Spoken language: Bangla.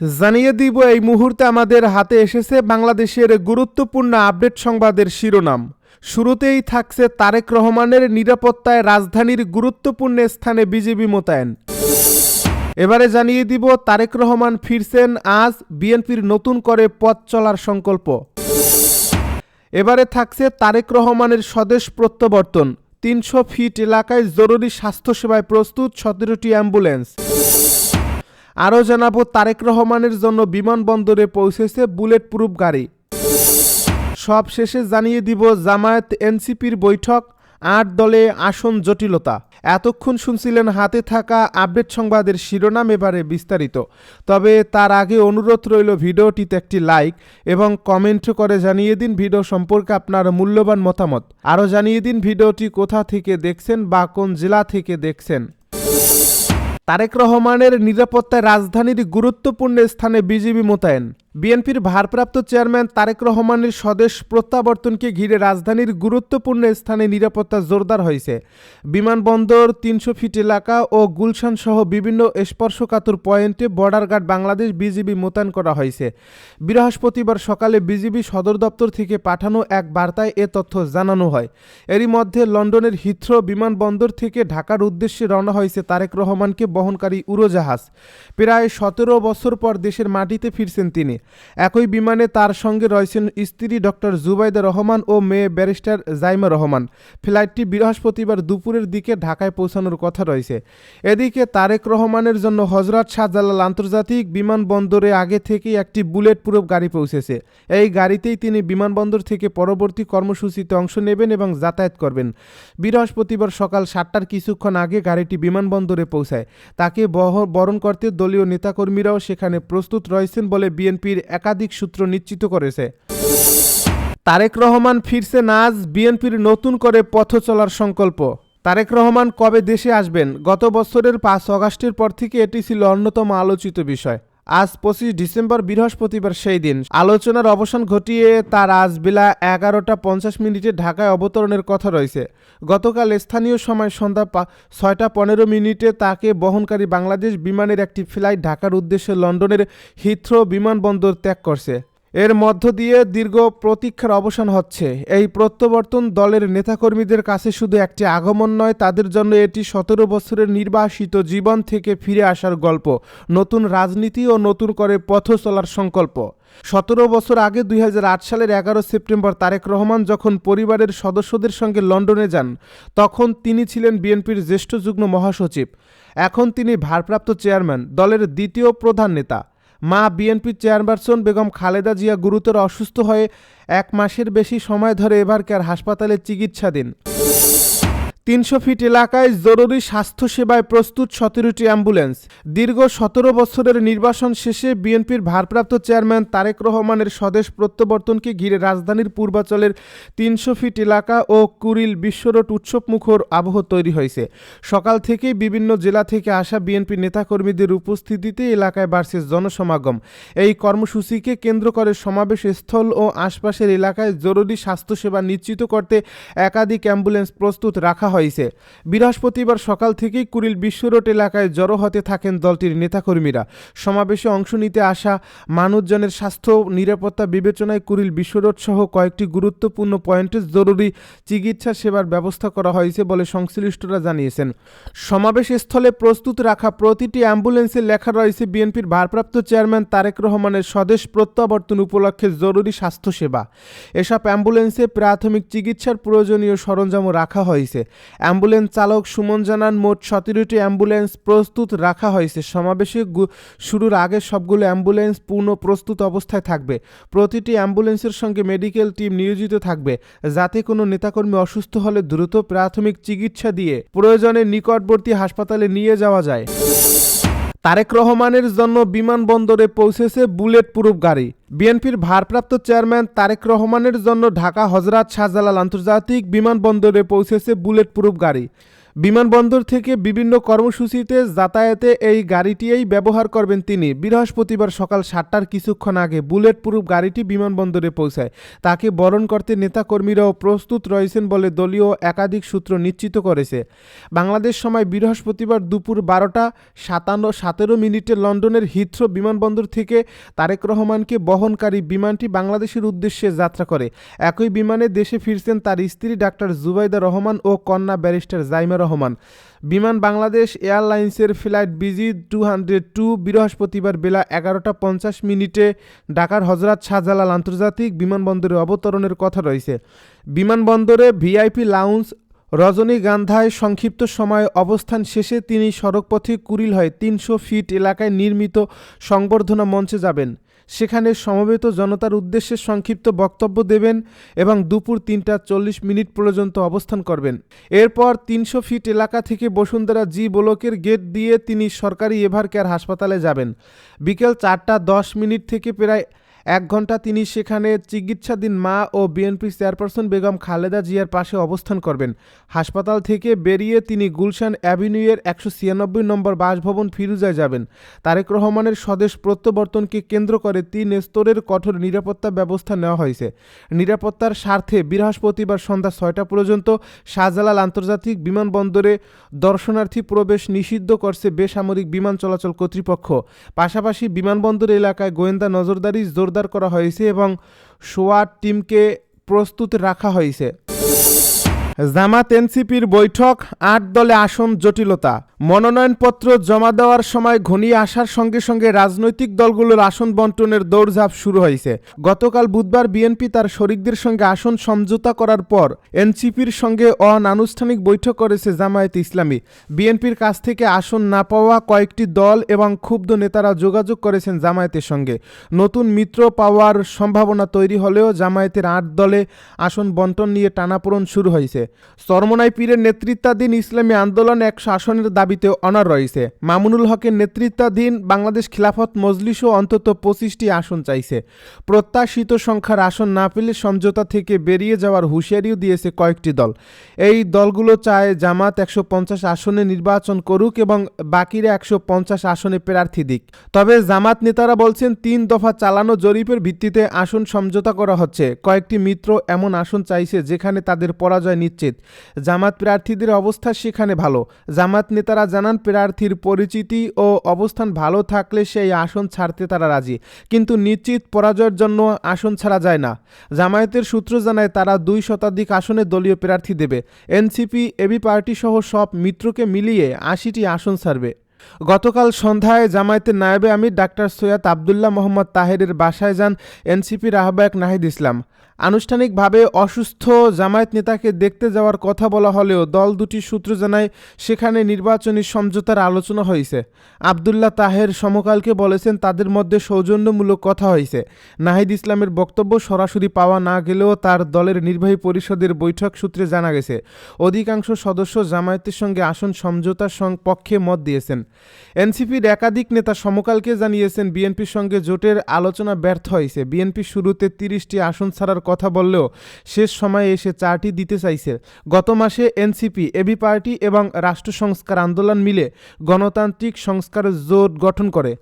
জানিয়ে দিব, এই মুহূর্তে আমাদের হাতে এসেছে বাংলাদেশের গুরুত্বপূর্ণ আপডেট সংবাদের শিরোনাম। শুরুতেই থাকছে তারেক রহমানের নিরাপত্তায় রাজধানীর গুরুত্বপূর্ণ স্থানে বিজেপি মোতায়েন। এবারে জানিয়ে দিব, তারেক রহমান ফিরছেন আজ বিএনপির নতুন করে পথ চলার সংকল্প। এবারে থাকছে তারেক রহমানের স্বদেশ প্রত্যাবর্তন। তিনশো ফিট এলাকায় জরুরি স্বাস্থ্যসেবায় প্রস্তুত সতেরোটি অ্যাম্বুলেন্স। আরও জানাব তারেক রহমানের জন্য বিমানবন্দরে পৌঁছেছে বুলেট প্রুফ গাড়ি। সব শেষে জানিয়ে দিব জামায়াত এনসিপির বৈঠক, আট দলে আসন জটিলতা। এতক্ষণ শুনছিলেন হাতে থাকা আপডেট সংবাদের শিরোনাম এবারে বিস্তারিত। তবে তার আগে অনুরোধ রইল ভিডিওটিতে একটি লাইক এবং কমেন্ট করে জানিয়ে দিন ভিডিও সম্পর্কে আপনার মূল্যবান মতামত। আরও জানিয়ে দিন ভিডিওটি কোথা থেকে দেখছেন বা কোন জেলা থেকে দেখছেন। তারেক রহমানের নিরাপত্তায় রাজধানীর গুরুত্বপূর্ণ স্থানে বিজিবি মোতায়েন। বিএনপির ভারপ্রাপ্ত চেয়ারম্যান তারেক রহমানের স্বদেশ প্রত্যাবর্তনকে ঘিরে রাজধানীর গুরুত্বপূর্ণ স্থানে নিরাপত্তা জোরদার হয়েছে। বিমানবন্দর, তিনশো ফিট এলাকা ও গুলশান সহ বিভিন্ন স্পর্শকাতর পয়েন্টে বর্ডার গার্ড বাংলাদেশ বিজিবি মোতায়েন করা হয়েছে। বৃহস্পতিবার সকালে বিজিবি সদর দপ্তর থেকে পাঠানো এক বার্তায় এ তথ্য জানানো হয়। এরই মধ্যে লন্ডনের হিথ্রো বিমানবন্দর থেকে ঢাকার উদ্দেশ্যে রওনা হয়েছে তারেক রহমানকে বহনকারী উড়োজাহাজ। প্রায় সতেরো বছর পর দেশের মাটিতে ফিরছেন তিনি। একই বিমানে তার সঙ্গে রয়েছেন স্ত্রী ডক্টর জুবাইদা রহমান ও মেয়ে ব্যারিস্টার জাইমা রহমান। ফ্লাইটটি বৃহস্পতিবার দুপুরের দিকে ঢাকায় পৌঁছানোর কথা রয়েছে। এদিকে তারেক রহমানের জন্য হজরত শাহজালাল আন্তর্জাতিক বিমানবন্দরে আগে থেকেই একটি বুলেট প্রুফ গাড়ি পৌঁছেছে। এই গাড়িতেই তিনি বিমানবন্দর থেকে পরবর্তী কর্মসূচিতে অংশ নেবেন এবং যাতায়াত করবেন। বৃহস্পতিবার সকাল সাতটার কিছুক্ষণ আগে গাড়িটি বিমানবন্দরে পৌঁছায়। তাকে বহ- বরণ করতে দলীয় নেতাকর্মীরাও সেখানে প্রস্তুত রয়েছেন বলে বিএনপির একাধিক সূত্র নিশ্চিত করেছে। তারেক রহমান ফিরছে নাজ, বিএনপির নতুন করে পথ চলার সংকল্প। তারেক রহমান কবে দেশে আসবেন? গত বছরের পাঁচ অগাস্টের পর থেকে এটি ছিল অন্যতম আলোচিত বিষয়। আজ পঁচিশ ডিসেম্বর, বৃহস্পতিবার সেই দিন। আলোচনার অবসান ঘটিয়ে তার আজ বেলা এগারোটা পঞ্চাশ মিনিটে ঢাকায় অবতরণের কথা রয়েছে। গতকাল স্থানীয় সময় সন্ধ্যা ছয়টা পনেরো মিনিটে তাকে বহনকারী বাংলাদেশ বিমানের একটি ফ্লাইট ঢাকার উদ্দেশ্যে লন্ডনের হিথ্রো বিমানবন্দর ত্যাগ করছে। এর মধ্য দিয়ে দীর্ঘ প্রতীক্ষার অবসান হচ্ছে। এই প্রত্যাবর্তন দলের নেতাকর্মীদের কাছে শুধু একটি আগমন নয়, তাদের জন্য এটি সতেরো বছরের নির্বাসিত জীবন থেকে ফিরে আসার গল্প, নতুন রাজনীতি ও নতুন করে পথ চলার সংকল্প। সতেরো বছর আগে দুই হাজার আট সালের এগারো সেপ্টেম্বর তারেক রহমান যখন পরিবারের সদস্যদের সঙ্গে লন্ডনে যান, তখন তিনি ছিলেন বিএনপির জ্যেষ্ঠ যুগ্ম মহাসচিব। এখন তিনি ভারপ্রাপ্ত চেয়ারম্যান, দলের দ্বিতীয় প্রধান নেতা। মা বিএনপি চেয়ারপারসন বেগম খালেদা জিয়া গুরুতর অসুস্থ হয়ে এক মাসের বেশি সময় ধরে এবারকার হাসপাতালে চিকিৎসাধীন। তিনশো ফিট এলাকায় জরুরি স্বাস্থ্যসেবায় প্রস্তুত সতেরোটি অ্যাম্বুলেন্স। দীর্ঘ সতেরো বছরের নির্বাসন শেষে বিএনপির ভারপ্রাপ্ত চেয়ারম্যান তারেক রহমানের স্বদেশ প্রত্যাবর্তনকে ঘিরে রাজধানীর পূর্বাচলের তিনশো ফিট এলাকা ও কুড়িল বিশ্বরোড উৎসবমুখর আবহ তৈরি হয়েছে। সকাল থেকেই বিভিন্ন জেলা থেকে আসা বিএনপি নেতাকর্মীদের উপস্থিতিতে এলাকায় বাড়ছে জনসমাগম। এই কর্মসূচিকে কেন্দ্র করে সমাবেশ স্থল ও আশপাশের এলাকায় জরুরি স্বাস্থ্যসেবা নিশ্চিত করতে একাধিক অ্যাম্বুলেন্স প্রস্তুত রাখা হয়েছে। বৃহস্পতিবার সকাল থেকেই কুড়িল বিশ্ব রোড এলাকায় জড়ো হতে থাকেন দলটির নেতাকর্মীরা। সমাবেশে অংশ নিতে আসা মানুষজনের স্বাস্থ্য, নিরাপত্তা বিবেচনায় কুড়িল বিশ্ব রোড সহ কয়েকটি গুরুত্বপূর্ণ পয়েন্টে জরুরি চিকিৎসা সেবার ব্যবস্থা করা হয়েছে বলে সংশ্লিষ্টরা জানিয়েছেন। সমাবেশ স্থলে প্রস্তুত রাখা প্রতিটি অ্যাম্বুলেন্সে লেখা রয়েছে বিএনপির ভারপ্রাপ্ত চেয়ারম্যান তারেক রহমানের স্বদেশ প্রত্যাবর্তন উপলক্ষে জরুরি স্বাস্থ্যসেবা। এসব অ্যাম্বুলেন্সে প্রাথমিক চিকিৎসার প্রয়োজনীয় সরঞ্জামও রাখা হয়েছে। অ্যাম্বুলেন্স চালক সুমন জানান, মোট সতেরোটি অ্যাম্বুলেন্স প্রস্তুত রাখা হয়েছে। সমাবেশে শুরুর আগে সবগুলো অ্যাম্বুলেন্স পূর্ণ প্রস্তুত অবস্থায় থাকবে। প্রতিটি অ্যাম্বুলেন্সের সঙ্গে মেডিকেল টিম নিয়োজিত থাকবে। যাতে কোনো নেতাকর্মী অসুস্থ হলে দ্রুত প্রাথমিক চিকিৎসা দিয়ে প্রয়োজনে নিকটবর্তী হাসপাতালে নিয়ে যাওয়া যায়। তারেক রহমানের জন্য বিমানবন্দরে পৌঁছেছে বুলেট প্রুফ গাড়ি। বিএনপির ভারপ্রাপ্ত চেয়ারম্যান তারেক রহমানের জন্য ঢাকা হজরত শাহজালাল আন্তর্জাতিক বিমানবন্দরে পৌঁছেছে বুলেট প্রুফ গাড়ি। বিমানবন্দর থেকে বিভিন্ন কর্মসূচিতে যাতায়াতে এই গাড়িটিই ব্যবহার করবেন তিনি। বৃহস্পতিবার সকাল সাতটার কিছুক্ষণ আগে বুলেট প্রুফ গাড়িটি বিমানবন্দরে পৌঁছায়। তাকে বরণ করতে নেতাকর্মীরাও প্রস্তুত রয়েছেন বলে দলীয় একাধিক সূত্র নিশ্চিত করেছে। বাংলাদেশ সময় বৃহস্পতিবার দুপুর বারোটা সাতান্ন সতেরো মিনিটে লন্ডনের হিথ্রো বিমানবন্দর থেকে তারেক রহমানকে বহনকারী বিমানটি বাংলাদেশের উদ্দেশ্যে যাত্রা করে। একই বিমানে দেশে ফিরছেন তার স্ত্রী ডাক্তার জুবাইদা রহমান ও কন্যা ব্যারিস্টার জাইমা বিমান বাংলাদেশ এয়ারলাইন্সের flight BG two hundred two বৃহস্পতিবার বেলা এগারোটা পঞ্চাশ মিনিটে ঢাকার হজরত শাহজালাল আন্তর্জাতিক বিমানবন্দরে অবতরণের কথা রয়েছে। বিমানবন্দরে ভিআইপি লাউঞ্জ রজনীগান্ধায় সংক্ষিপ্ত সময় অবস্থান শেষে তিনি সড়কপথে কুড়িল হয়ে তিনশো ফিট এলাকায় নির্মিত সংবর্ধনা মঞ্চে যাবেন। সেখানে সমবেত জনতার উদ্দেশ্যে সংক্ষিপ্ত বক্তব্য দেবেন এবং দুপুর তিনটা চল্লিশ মিনিট পর্যন্ত অবস্থান করবেন। এরপর তিনশো ফিট এলাকা থেকে বসুন্ধরা জি ব্লকের গেট দিয়ে তিনি সরকারি এভার কেয়ার হাসপাতালে যাবেন। বিকেল চারটা দশ মিনিট থেকে প্রায় এক ঘণ্টা তিনি সেখানে চিকিৎসাধীন মা ও বিএনপি চেয়ারপারসন বেগম খালেদা জিয়ার পাশে অবস্থান করবেন। হাসপাতাল থেকে বেরিয়ে তিনি গুলশান অ্যাভিনিউয়ের একশো ছিয়ানব্বই নম্বর বাসভবন ফিরুজায় যাবেন। তারেক রহমানের স্বদেশ প্রত্যাবর্তনকে কেন্দ্র করে তিন স্তরের কঠোর নিরাপত্তা ব্যবস্থা নেওয়া হয়েছে। নিরাপত্তার স্বার্থে বৃহস্পতিবার সন্ধ্যা ছয়টা পর্যন্ত শাহজালাল আন্তর্জাতিক বিমানবন্দরে দর্শনার্থী প্রবেশ নিষিদ্ধ করছে বেসামরিক বিমান চলাচল কর্তৃপক্ষ। পাশাপাশি বিমানবন্দর এলাকায় গোয়েন্দা নজরদারি জোরদার করা হয়েছে এবং সোয়ার টিমকে প্রস্তুত রাখা হয়েছে। জামাত এনসিপির বৈঠক, আট দলে আসন জটিলতা। মনোনয়নপত্র জমা দেওয়ার সময় ঘনিয়ে আসার সঙ্গে সঙ্গে রাজনৈতিক দলগুলোর আসন বন্টনের দৌড়ঝাঁপ শুরু হয়েছে। গতকাল বুধবার বিএনপি তার শরিকদের সঙ্গে আসন সমঝোতা করার পর এনসিপির সঙ্গে অনানুষ্ঠানিক বৈঠক করেছে জামায়াত ইসলামী। বিএনপির কাছ থেকে আসন না পাওয়া কয়েকটি দল এবং ক্ষুব্ধ নেতারা যোগাযোগ করেছেন জামায়াতের সঙ্গে। নতুন মিত্র পাওয়ার সম্ভাবনা তৈরি হলেও জামায়াতের আট দলে আসন বন্টন নিয়ে টানাপোড়ন শুরু হয়েছে। চরমনাই পীরের নেতৃত্বাধীন ইসলামী আন্দোলন এক শাসনের দাবিতে অনার রয়েছে। মামুনুল হকের নেতৃত্বাধীন বাংলাদেশ খিলাফত মজলিসও অন্তত পঁচিশটি আসন চাইছে। প্রত্যাশিত সংখ্যার আসন না পেলে সমঝোতা থেকে বেরিয়ে যাওয়ার হুঁশিয়ারিও দিয়েছে কয়েকটি দল। এই দলগুলো চায় জামাত একশো পঞ্চাশ আসনে নির্বাচন করুক এবং বাকিরা একশো পঞ্চাশ আসনে প্রার্থী দিক। তবে জামাত নেতারা বলছেন, তিন দফা চালানো জরিপের ভিত্তিতে আসন সমঝোতা করা হচ্ছে। কয়েকটি মিত্র এমন আসন চাইছে যেখানে তাদের পরাজয় নিশ্চিত জামাত প্রার্থীদের অবস্থা সেখানে ভালো। জামাত নেতারা জানান, প্রার্থীর পরিচিতি ও অবস্থান ভালো থাকলে সেই আসন ছাড়তে তারা রাজি। কিন্তু নিশ্চিত পরাজয়ের জন্য আসন ছাড়া যায় না। জামায়াতের সূত্র জানায়, তারা দুই শতাধিক আসনে দলীয় প্রার্থী দেবে। এনসিপি, এবি পার্টি সহ সব মিত্রকে মিলিয়ে আশিটি আসন ছাড়বে। গতকাল সন্ধ্যায় জামায়াতের নায়েবে আমির ডাক্তার সৈয়দ আবদুল্লাহ মোহাম্মদ তাহেরের বাসায় যান এনসিপির আহ্বায়ক নাহিদ ইসলাম। আনুষ্ঠানিকভাবে অসুস্থ জামায়াত নেতাকে দেখতে যাওয়ার কথা বলা হলেও দল দুটি সূত্র জানায় সেখানে নির্বাচনী সমঝোতার আলোচনা হয়েছে। আবদুল্লাহ তাহের সমকালকে বলেছেন, তাদের মধ্যে সৌজন্যমূলক কথা হয়েছে। নাহিদ ইসলামের বক্তব্য সরাসরি পাওয়া না গেলেও তার দলের নির্বাহী পরিষদের বৈঠক সূত্রে জানা গেছে। অধিকাংশ সদস্য জামায়াতের সঙ্গে আসন সমঝোতার পক্ষে মত দিয়েছেন। এনসিপির একাধিক নেতা সমকালকে জানিয়েছেন, বিএনপির সঙ্গে জোটের আলোচনা ব্যর্থ হয়েছে। বিএনপি শুরুতে তিরিশটি আসন ছাড়ার কথা বললেও শেষ সময়ে এসে চাটি দিতে চাইছে। গত মাসে এনসিপি, এবি পার্টি এবং রাষ্ট্র সংস্কার আন্দোলন মিলে গণতান্ত্রিক সংস্কারের জোট গঠন করে।